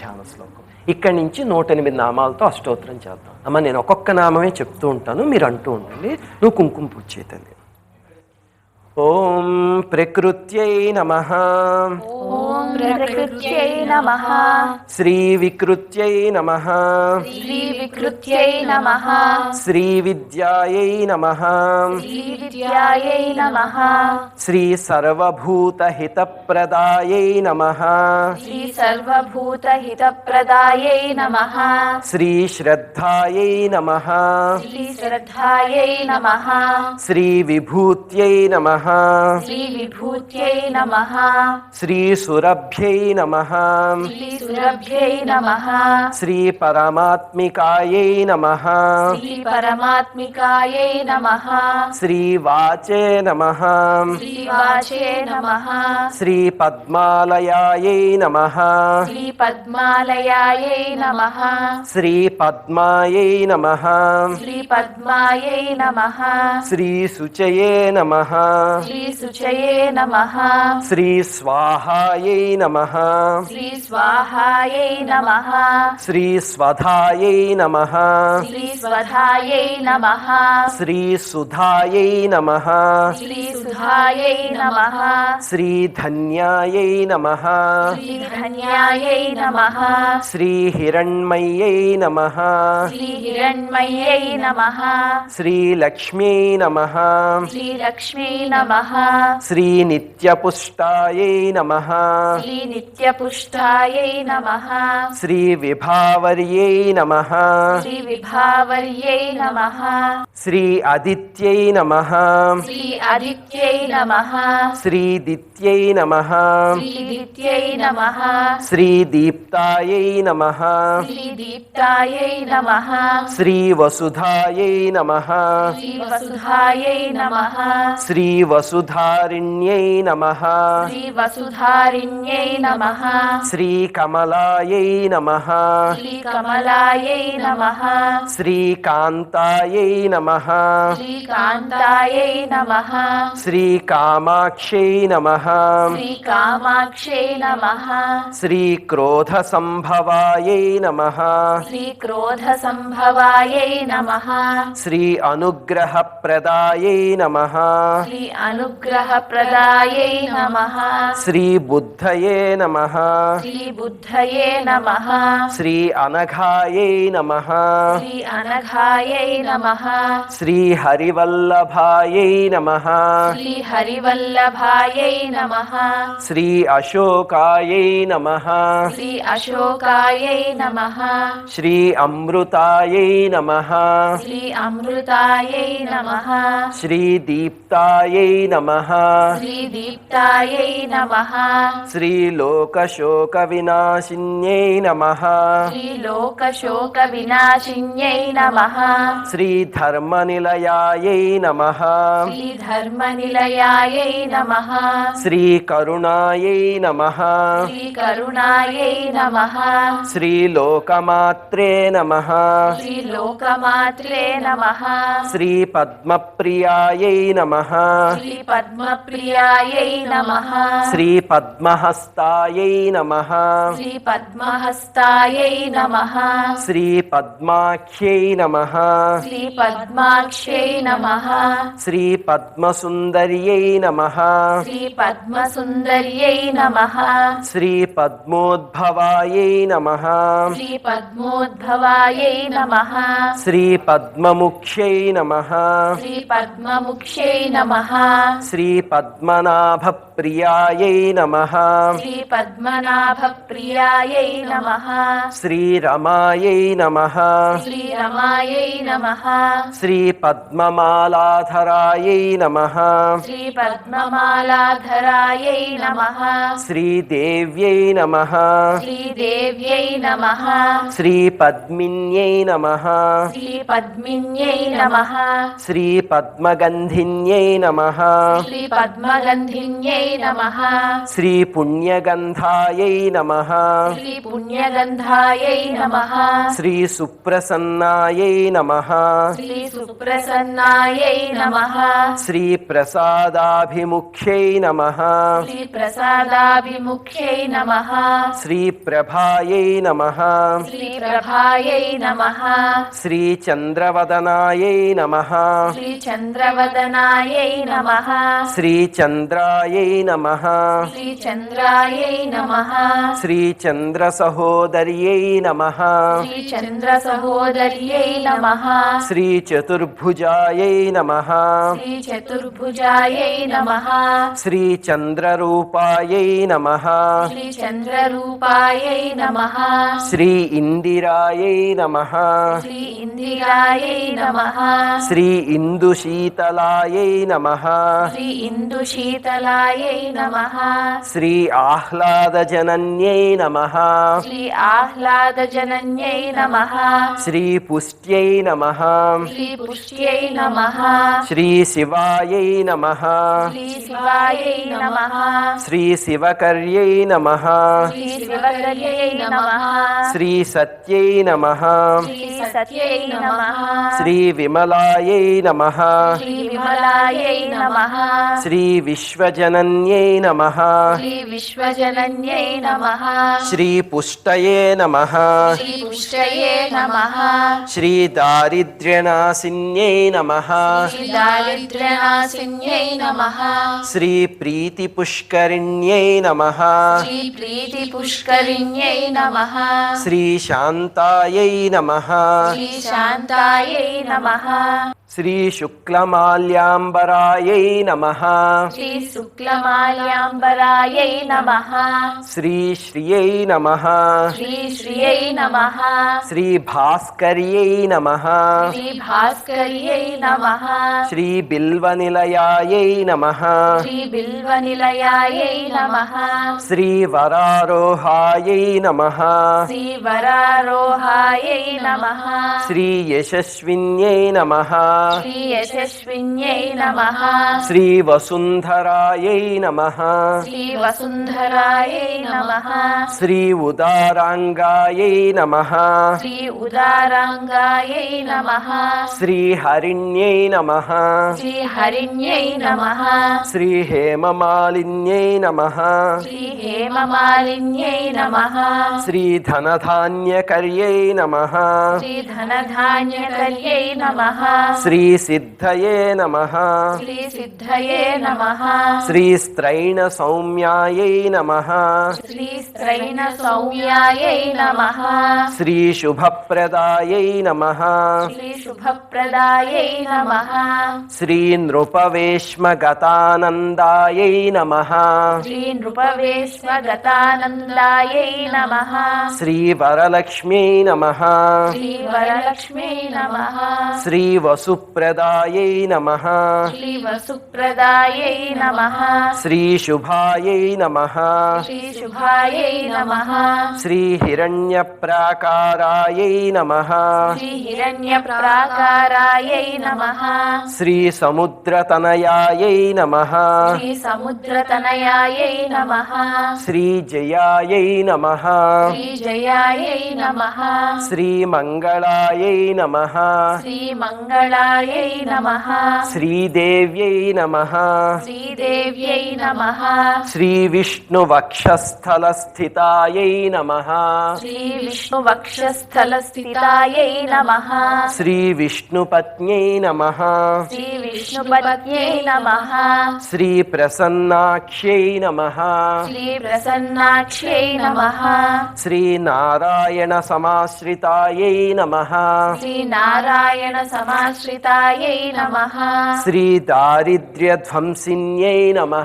ధ్యాన శ్లోకం. ఇక్కడి నుంచి నూట ఎనిమిది నామాలతో అష్టోత్తరం చేద్దాం. అమ్మ నేను ఒక్కొక్క నామమే చెప్తూ ఉంటాను మీరు అంటూ ఉండండి. నువ్వు కుంకుమ పూజ చేతండి ఓం ప్రకృత్యై నమ. ప్రకృత్యై నమ. శ్రీ వికృత్యై నమ. శ్రీ వికృత్యై నమ. శ్రీ విద్యాయై నమ. శ్రీ విద్యాయై నమ. శ్రీ సర్వభూతహితప్రదాయై నమ. శ్రీ సర్వభూతహితప్రదాయై నమ. శ్రీ శ్రద్ధాయై నమ. శ్రీ శ్రద్ధాయై నమ. శ్రీ విభూత్యై నమ. శ్రీ విభూత్యై నమ. శ్రీ సురభ श्रीसुरभ्यै नमः श्रीसुरभ्यै नमः श्रीपरमात्मिकायै नमः श्रीपरमात्मिकायै नमः श्रीवाचे नमः श्रीवाचे नमः श्रीपद्मालयायै नमः श्रीपद्मालयायै नमः श्रीपद्मायै नमः श्रीपद्मायै नमः श्रीसुचये नमः श्रीसुचये नमः श्रीस्वाहायै నమ శ్రీ స్వాహాయై నమ శ్రీ స్వధాయై నమ శ్రీ స్వధాయై నమ శ్రీ సుధాయై నమ శ్రీ సుధాయై నమ శ్రీ ధన్యాయై నమ శ్రీ ధన్యాయై నమ శ్రీ హిరణ్మయ్యై నమ శ్రీ నమ శ్రీ లక్ష్మీ నమ శ్రీ లక్ష్మీ నమ శ్రీ నిత్యపుష్టాయై నమ శ్రీ నిత్యపుష్టాయై నమః శ్రీ విభావర్యై నమః శ్రీ విభావర్యై నమః శ్రీ ఆదిత్యై నమః శ్రీ ఆదిత్యై నమః శ్రీ దిత్య श्रीदित्यै नमः श्रीदित्यै नमः श्रीदीप्तायै नमः श्रीदीप्तायै नमः श्रीवसुधायै नमः श्रीवसुधायै नमः श्रीवसुधारिण्यै नमः श्रीवसुधारिण्यै नमः श्रीकमलायै नमः श्रीकमलायै नमः श्रीकान्तायै नमः श्रीकान्तायै नमः श्रीकामाक्षै नमः श्रीकामाक्षे नमः। श्रीक्रोधसम्भवायै नमः। श्रीक्रोधसम्भवायै नमः। श्री अनुग्रहप्रदायै नमः। श्री अनुग्रहप्रदायै नमः। श्रीबुद्धये नमः। श्रीबुद्धये नमः। श्री अनघायै नमः। श्री अनघायै नमः। श्रीहरिवल्लभायै नमः। श्रीहरिवल्लभायै नमः नमः श्री अशोकायै नमः श्री अशोकायै नमः श्री अमृतायै नमः श्री अमृतायै नमः श्री दीप्तायै नमः श्री दीप्तायै नमः श्री लोकशोकविनाशिन्यै नमः श्री लोकशोकविनाशिन्यै नमः श्री धर्मनिलयायै नमः श्री धर्मनिलयायै नमः శ్రీకరుణాయై నమ. శ్రీకరుణాయై నమ. శ్రీలోకమాత్రే నమ. శ్రీలోకమాత్రే నమ. శ్రీపద్మప్రియాయై నమ. శ్రీపద్మప్రియాయై నమ. శ్రీపద్మహస్తాయై నమ. శ్రీపద్మహస్తాయై నమ. శ్రీపద్మాఖ్యై నమ. శ్రీపద్మాఖ్యై నమ. నమ. శ్రీపద్ పద్మసుందర్యై నమ. శ్రీ పద్మోద్భవాయై నమ. శ్రీ పద్మోద్భవాయై నమ. శ్రీ పద్మముఖ్యై నమ. శ్రీ పద్మముఖ్యై నమ. శ్రీ పద్మనాభ ప్రియాయై నమ. శ్రీ పద్మనాభ ప్రియాయై నమ. శ్రీ రమాయై నమ. శ్రీ రమాయై నమ. శ్రీ పద్మమాలాధరాయై నమ. శ్రీ పద్మమాలాధర శ్రీహరాయై నమ. శ్రీదేవ్యై నమ. శ్రీదేవ్యై నమ. శ్రీపద్మిన్యై నమ. శ్రీపద్మిన్యై నమ. శ్రీపద్మగంధిన్యై నమ. శ్రీపద్మగంధిన్యై నమ. శ్రీపుణ్యగంధాయై నమ. శ్రీపుణ్యగంధాయై నమ. శ్రీసుప్రసన్నాయై నమ. శ్రీసుప్రసన్నాయై నమ. శ్రీప్రసాదాభిముఖ్యై నమ. శ్రీ చతుర్భుజాయై నమ శ్రీచంద్రరూపాయై నమ శ్రీ చంద్రరూపాయై నమ శ్రీ ఇందిరాయై నమ శ్రీ ఇందిరాయై నమ శ్రీ ఇందుశీతలాయై నమ శ్రీ ఇందుశీతలాయై నమ శ్రీ ఆహ్లాదజనన్యై నమ శ్రీ ఆహ్లాదజనన్యై నమ శ్రీ పుష్ట్యై నమ శ్రీ పుష్ట్యై నమ శ్రీ శివాయై నమ శ్రీ శివాయై నమ శ్రీ శివకర్యై నమ శ్రీ శివకర్యై నమ శ్రీ సత్యై నమ శ్రీ సత్యై నమ శ్రీ విమలాయై నమ శ్రీ విమలాయై నమ శ్రీ విశ్వజనన్యై నమ శ్రీ విశ్వజనన్యై నమ శ్రీ పుష్టయే నమ శ్రీ పుష్టయే నమ శ్రీ దారిద్ర్యనాశిన్యై నమ శ్రీ దారిద్ర్యనాశిన్యై నమ శ్రీ ప్రీతిపుష్కరిణ్యై నమ శ్రీ ప్రీతి పుష్కరిణ్యై నమ శ్రీ శాంతాయై నమ శ్రీ శాంతాయై నమ శ్రీ శుక్లమాల్యాంబరాయై నమ శ్రీ శుక్లమాల్యాంబరాయై నమ శ్రీ శ్రియై నమ శ్రీ శ్రియై నమ శ్రీ భాస్కర్యై నమ శ్రీ భాస్కర్యై నమ శ్రీ బిల్వనిలయాయై నమ శ్రీ బిల్వనిలయాయై నమ శ్రీ వరారోహాయై నమ శ్రీ వరారోహాయై నమ శ్రీ యశస్విన్యై నమ శ్రీ యశస్విన్యై నమ శ్రీ వసుంధరాయై నమ శ్రీ వసుంధరాయై నమ శ్రీ ఉదారాంగాయై నమ శ్రీ ఉదారాంగాయై నమ శ్రీ హరిణ్యై నమ శ్రీ హరిణ్యై నమ శ్రీ హేమమాలిన్యై నమ శ్రీ సిద్ధయే నమ. శ్రీ సిద్ధయే నమ. శ్రీ స్త్రైణ సౌమ్యాయై నమ. శ్రీ స్త్రైణ సౌమ్యాయై నమ. శ్రీ శుభప్రదాయై నమ. శ్రీ శుభప్రదాయై నమ. శ్రీ నృపవేష్మగతానందాయై నమ. శ్రీ నృపవేశ్వగతానందాయై నమ. శ్రీ వరలక్ష్మ్యై నమ. శ్రీ వరలక్ష్మీ నమ. శ్రీ వసుప్రదాయై నమ శ్రీ వసుప్రదాయై నమ శ్రీ శుభాయై నమ శ్రీ శుభాయై నమ శ్రీ హిరణ్యప్రాకారాయై నమ శ్రీ హిరణ్య ప్రాకారాయై నమ శ్రీ సముద్రతనయాయై నమ శ్రీ సముద్రతనయాయై నమ శ్రీ జయాయై నమ. శ్రీ జయాయై నమ. శ్రీ మంగళాయై నమ. శ్రీ మంగళాయై నమ. శ్రీదేవ్యై నమ. శ్రీదేవ్యై శ్రీ విష్ణు వక్షస్థల స్థితాయై నమ. శ్రీ నమ. శ్రీ నమ. శ్రీ ప్రసన్నాక్ష్యై నమ. శ్రీ ప్రసన్నాక్ష్యై నమ. శ్రీ నారాయణ సమాశ్రితాయై నమ శ్రీ నారాయణ సమాశ్రితాయై నమ. శ్రీ దారిద్ర్యధ్వంసిన్యై నమ.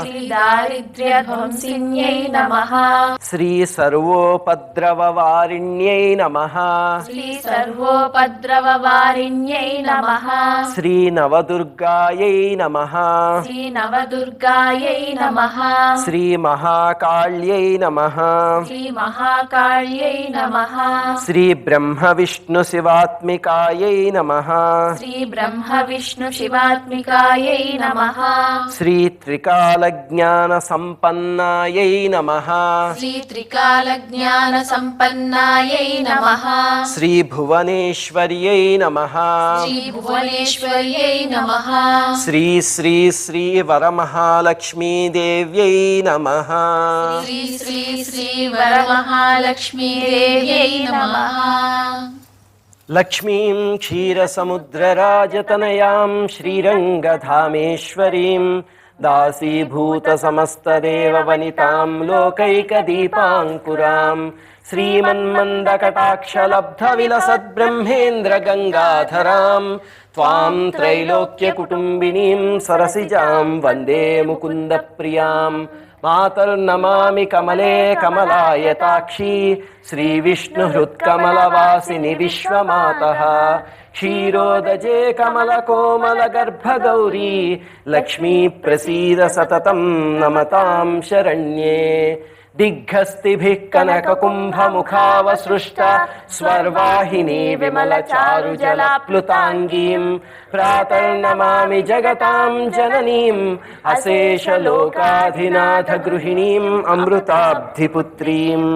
శ్రీ దారిద్ర్య ధ్వంసిన్యై నమ. శ్రీ సర్వోపద్రవవారిణ్యై నమ. శ్రీ సర్వోపద్రవవారిణ్యై నమ. శ్రీ నవదుర్గాయై నమ. శ్రీ నవదుర్గాయై నమ. శ్రీ మహాకాళ్యై నమ. శ్రీ మహాకాళ్యై నమ. శ్రీ బ్రహ్మ విష్ణు శివాత్మికాయై నమ. శ్రీ బ్రహ్మ విష్ణు శివాత్మికాయై నమ శ్రీ త్రికాల జ్ఞాన సంపన్నాయై నమ శ్రీ త్రికాల జ్ఞాన సంపన్నాయై నమ శ్రీ భువనేశ్వర్యై నమ శ్రీ భువనేశ్వర్యై నమ శ్రీ శ్రీ శ్రీ వరమహాలక్ష్మీదేవ్యై నమ శ్రీ శ్రీ శ్రీ వరమహాలక్ష్మీదేవ్యై నమ లక్ష్మీం క్షీరసముద్రరాజతనయాం శ్రీరంగధామేశ్వరీం दासीभूतसमस्तदेववनितां लोकैकदीपाङ्कुरां श्रीमन्मन्दकटाक्षलब्धविलसद्ब्रह्मेन्द्रगङ्गाधरां त्वां त्रैलोक्यकुटुम्बिनीं सरसिजां वन्दे मुकुन्दप्रियाम् మాతర్నమామి కమలే కమలాయతాక్షీ శ్రీవిష్ణుహృత్కమలవాసిని విశ్వమాత. క్షీరోదజే కమలకోమలగర్భగౌరీ లక్ష్మీ ప్రసీద సతతం నమతాం శరణ్యే. दिग्घस्तिभिः कनककुम्भमुखावसृष्ट स्वर्वाहिनी विमलचारुजलाप्लुताङ्गीं प्रातर्नमामि जगतां जननीम् अशेषलोकाधिनाथगृहिणीम् अमृताब्धिपुत्रीम्